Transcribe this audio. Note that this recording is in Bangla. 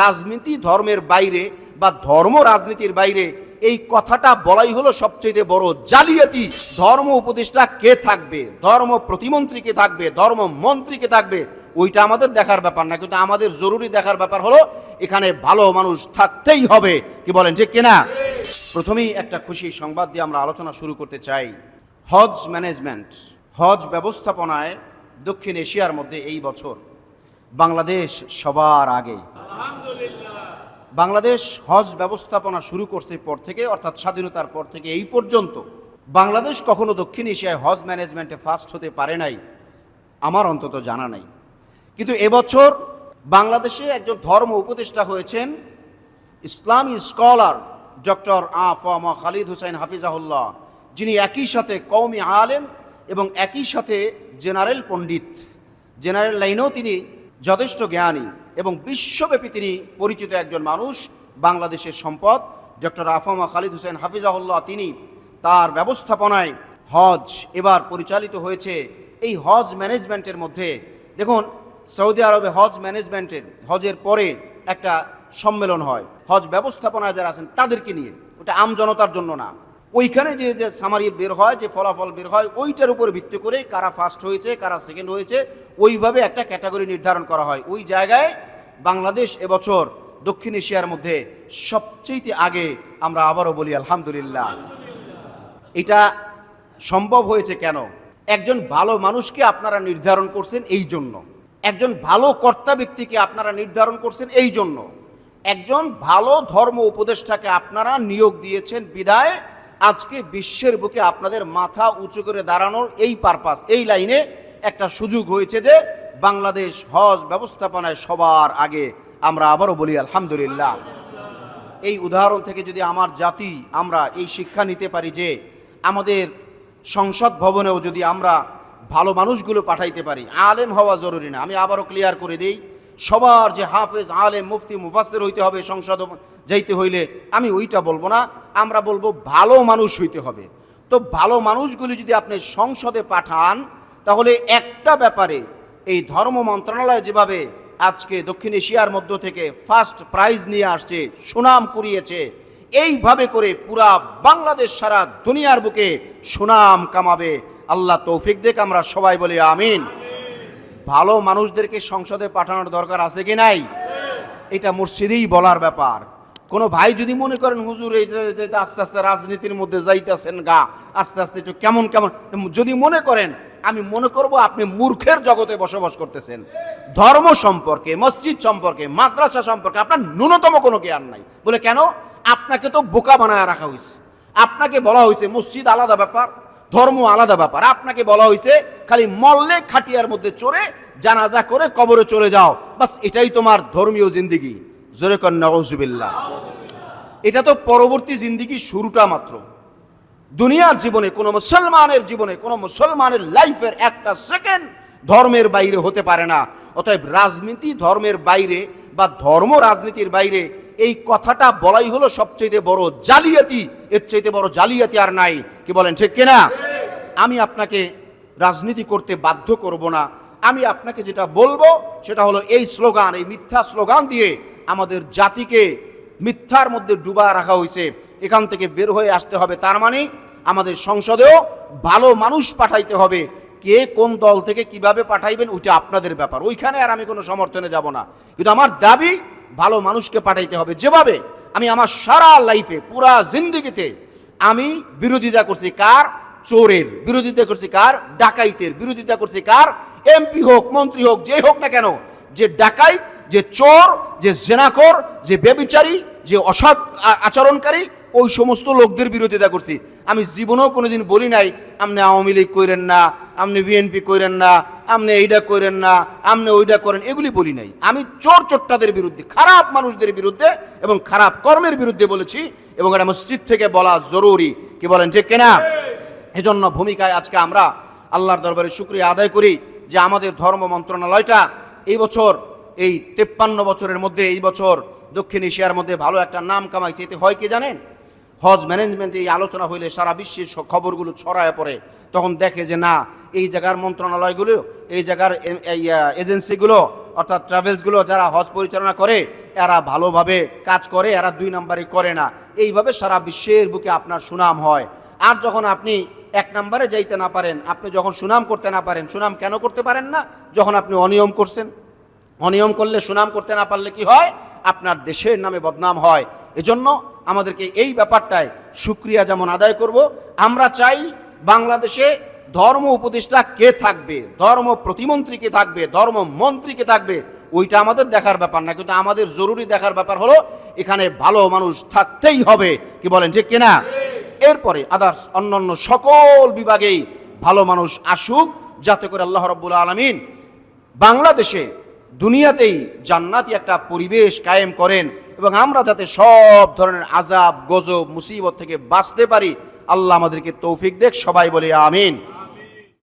রাজনীতি, ধর্মের বাইরে বা ধর্ম রাজনীতির বাইরে এই কথাটা বলাই হলো সবচেয়ে বড় জালিয়াতি। ধর্ম উপদেষ্টা কে থাকবে? ধর্ম প্রতিমন্ত্রী কে থাকবে? ধর্ম মন্ত্রী কে থাকবে? ওইটা আমাদের দেখার ব্যাপার না, কিন্তু আমাদের জরুরি দেখার ব্যাপার হলো এখানে ভালো মানুষ থাকতেই হবে। কি বলেন যে কেনা? প্রথমেই একটা খুশি সংবাদ দিয়ে আমরা আলোচনা শুরু করতে চাই। হজ ম্যানেজমেন্ট, হজ ব্যবস্থাপনায় দক্ষিণ এশিয়ার মধ্যে এই বছর বাংলাদেশ সবার আগে বাংলাদেশ হজ ব্যবস্থাপনা শুরু করছে পর থেকে, অর্থাৎ স্বাধীনতার পর থেকে এই পর্যন্ত। বাংলাদেশ কখনো দক্ষিণ এশিয়ায় হজ ম্যানেজমেন্টে ফার্স্ট হতে পারে নাই, আমার অন্তত জানা নাই। কিন্তু এবছর বাংলাদেশে একজন ধর্ম উপদেষ্টা হয়েছেন, ইসলামী স্কলার ডক্টর আফম খালিদ হুসাইন হাফিজাহুল্লাহ, যিনি একই সাথে কৌমি আলেম এবং একই সাথে জেনারেল পণ্ডিত। জেনারেল লাইনেও তিনি যথেষ্ট জ্ঞানী এবং বিশ্বব্যাপী তিনি পরিচিত একজন মানুষ, বাংলাদেশের সম্পদ। ডক্টর আফমা খালিদ হোসেন হাফিজাহুল্লাহ তিনি তার ব্যবস্থাপনায় হজ এবার পরিচালিত হয়েছে। এই হজ ম্যানেজমেন্টের মধ্যে দেখুন, সৌদি আরবে হজ ম্যানেজমেন্টের, হজের পরে একটা সম্মেলন হয়। হজ ব্যবস্থাপনায় যারা আছেন তাদেরকে নিয়ে। ওটা আম জনতার জন্য না। ওইখানে যে যে সামারি বের হয়, যে ফলাফল বের হয়, ওইটার উপর ভিত্তি করে কারা ফার্স্ট হয়েছে, কারা সেকেন্ড হয়েছে, ওইভাবে একটা ক্যাটাগরি নির্ধারণ করা হয়। ওই জায়গায় বাংলাদেশ এবছর দক্ষিণ এশিয়ার মধ্যে সবচেয়ে আগে আমরা আবারও বলি আলহামদুলিল্লাহ। এটা সম্ভব হয়েছে কেন? একজন ভালো মানুষকে আপনারা নির্ধারণ করছেন এই জন্য। একজন ভালো কর্তা ব্যক্তিকে আপনারা নির্ধারণ করছেন এই জন্য। একজন ভালো ধর্ম উপদেষ্টাকে আপনারা নিয়োগ দিয়েছেন বিদায় আজকে বিশ্বের বুকে আপনাদের মাথা উঁচু করে দাঁড়ানোর এই পারপাস এই লাইনে একটা সুযোগ হয়েছে যে বাংলাদেশ হজ ব্যবস্থাপনায় সবার আগে আমরা আবারও বলি আলহামদুলিল্লাহ। এই উদাহরণ থেকে যদি আমার জাতি আমরা এই শিক্ষা নিতে পারি যে আমাদের সংসদ ভবনেও যদি আমরা ভালো মানুষগুলো পাঠাইতে পারি, আলেম হওয়া জরুরি না। আমি আবারও ক্লিয়ার করে দিই সবার যে হাফেজ, আলেম, মুফতি মুফাসের হইতে হবে, সংসদ যাইতে হইলে, আমি ওইটা বলব না, আমরা বলব ভালো মানুষ হইতে হবে। তো ভালো মানুষগুলি যদি আপনি সংসদে পাঠান, তাহলে একটা ব্যাপারে এই ধর্ম মন্ত্রণালয় যেভাবে আজকে দক্ষিণ এশিয়ার মধ্য থেকে ফার্স্ট প্রাইজ নিয়ে আসছে, সুনাম কুড়িয়েছে, এইভাবে করে পুরা বাংলাদেশ সারা দুনিয়ার বুকে সুনাম কামাবে। আল্লাহ তৌফিক দেখ আমরা সবাই বলি আমিন। ভালো মানুষদেরকে সংসদে পাঠানোর দরকার আছে কি নাই? এটা মসজিদেই বলার ব্যাপার। কোনো ভাই যদি মনে করেন, হুজুর আস্তে আস্তে রাজনীতির মধ্যে যাইতেছেন গা, আস্তে আস্তে একটু কেমন কেমন? যদি মনে করেন, আমি মনে করব আপনি মূর্খের জগতে বসবাস করতেছেন। ধর্ম সম্পর্কে, মসজিদ সম্পর্কে, মাদ্রাসা সম্পর্কে আপনার ন্যূনতম কোনো জ্ঞান নাই। বলে কেন? আপনাকে তো বোকা বানায় রাখা হয়েছে আপনাকে বলা হয়েছে মসজিদ আলাদা ব্যাপার। ধর্ম আলাদা ব্যাপার। আপনাকে বলা হয়েছে খালি মল্লে খাটিয়ার মধ্যে চড়ে, জানাজা করে কবরে চলে যাও। বাস, এটাই তোমার ধর্মীয় জিন্দিগি। জোরে কন্যা এটা তো পরবর্তী জিন্দিগি শুরুটা মাত্র। দুনিয়ার জীবনে, কোনো মুসলমানের জীবনে, কোনো মুসলমানের লাইফের একটা সেকেন্ড ধর্মের বাইরে হতে পারে না। অতএব রাজনীতি ধর্মের বাইরে বা ধর্ম রাজনীতির বাইরে এই কথাটা বলাই হলো সবচেয়ে বড় জালিয়াতি, এর চাইতে বড় জালিয়াতি আর নাই। কি বলেন, ঠিক কিনা? আমি আপনাকে রাজনীতি করতে বাধ্য করব না। আমি আপনাকে যেটা বলব সেটা হলো এই স্লোগান, এই মিথ্যা স্লোগান দিয়ে আমাদের জাতিকে মিথ্যার মধ্যে ডুবা রাখা হয়েছে। এখান থেকে বের হয়ে আসতে হবে। তার মানে আমাদের সংসদেও ভালো মানুষ পাঠাইতে হবে। কে কোন দল থেকে কীভাবে পাঠাইবেন ওইটা আপনাদের ব্যাপার। ওইখানে আর আমি কোনো সমর্থনে যাব না। কিন্তু আমার দাবি ভালো মানুষকে পাঠাইতে হবে। যেভাবে আমি আমার সারা লাইফে পুরা জিন্দিগিতে আমি বিরোধিতা করছি কার? চোরের। বিরোধিতা করছি কার? ডাকাইতের। বিরোধিতা করছি কার? এমপি হোক, মন্ত্রী হোক, যে হোক না কেন, যে ডাকাইত, যে চোর, যে জেনাকর যে বেবিচারী যে অসৎ আচরণকারী ওই সমস্ত লোকদের বিরোধিতা করছি। আমি জীবনেও কোনোদিন বলি নাই আপনি আওয়ামী লীগ করেন না আপনি বিএনপি করেন না আপনি এইটা করেন না আপনি ওইটা করেন, এগুলি বলি নাই। আমি চোর চোট্টাদের বিরুদ্ধে, খারাপ মানুষদের বিরুদ্ধে এবং খারাপ কর্মের বিরুদ্ধে বলেছি এবং এটা মসজিদ থেকে বলা জরুরি। কি বলেন যে কেনা? এজন্য ভূমিকায় আজকে আমরা আল্লাহর দরবারে শুক্রিয়া আদায় করি যে আমাদের ধর্ম মন্ত্রণালয়টা এই বছর, এই তেপ্পান্ন বছরের মধ্যে, এই বছর দক্ষিণ এশিয়ার মধ্যে ভালো একটা নাম কামাইছে। এতে হয় কি জানেন? হজ ম্যানেজমেন্টে এই আলোচনা হইলে সারা বিশ্বে খবরগুলো ছড়ায় পড়ে। তখন দেখে যে না, এই জায়গার মন্ত্রণালয়গুলো, এই জায়গার এজেন্সিগুলো অর্থাৎ ট্রাভেলসগুলো যারা হজ পরিচালনা করে, এরা ভালোভাবে কাজ করে, এরা দুই নাম্বারই করে না। এইভাবে সারা বিশ্বের বুকে আপনার সুনাম হয়। আর যখন আপনি এক নম্বরে যাইতে না পারেন, আপনি যখন সুনাম করতে না পারেন, সুনাম কেন করতে পারেন না? যখন আপনি অনিয়ম করছেন। অনিয়ম করলে সুনাম করতে না পারলে কি হয়? আপনার দেশের নামে বদনাম হয়। এজন্য আমাদেরকে এই ব্যাপারটায় সুক্রিয়া যেমন আদায় করব, আমরা চাই বাংলাদেশে ধর্ম উপদেষ্টা কে থাকবে, ধর্ম প্রতিমন্ত্রী কে থাকবে, ধর্ম মন্ত্রী কে থাকবে, ওইটা আমাদের দেখার ব্যাপার না। কিন্তু আমাদের জরুরি দেখার ব্যাপার হলো, এখানে ভালো মানুষ থাকতেই হবে, কি বলেন যে কেনা? এরপরে আদার্স অন্যান্য সকল বিভাগেই ভালো মানুষ আসুক, যাতে করে আল্লাহ রব্বুল আলমিন বাংলাদেশে দুনিয়াতেই জান্নাতি একটা পরিবেশ কায়েম করেন। এবং আমরা যাতে সব ধরনের আজাব গজব, মুসিবত থেকে বাঁচতে পারি, আল্লাহ আমাদেরকে তৌফিক দেখ, সবাই বলে আমিন।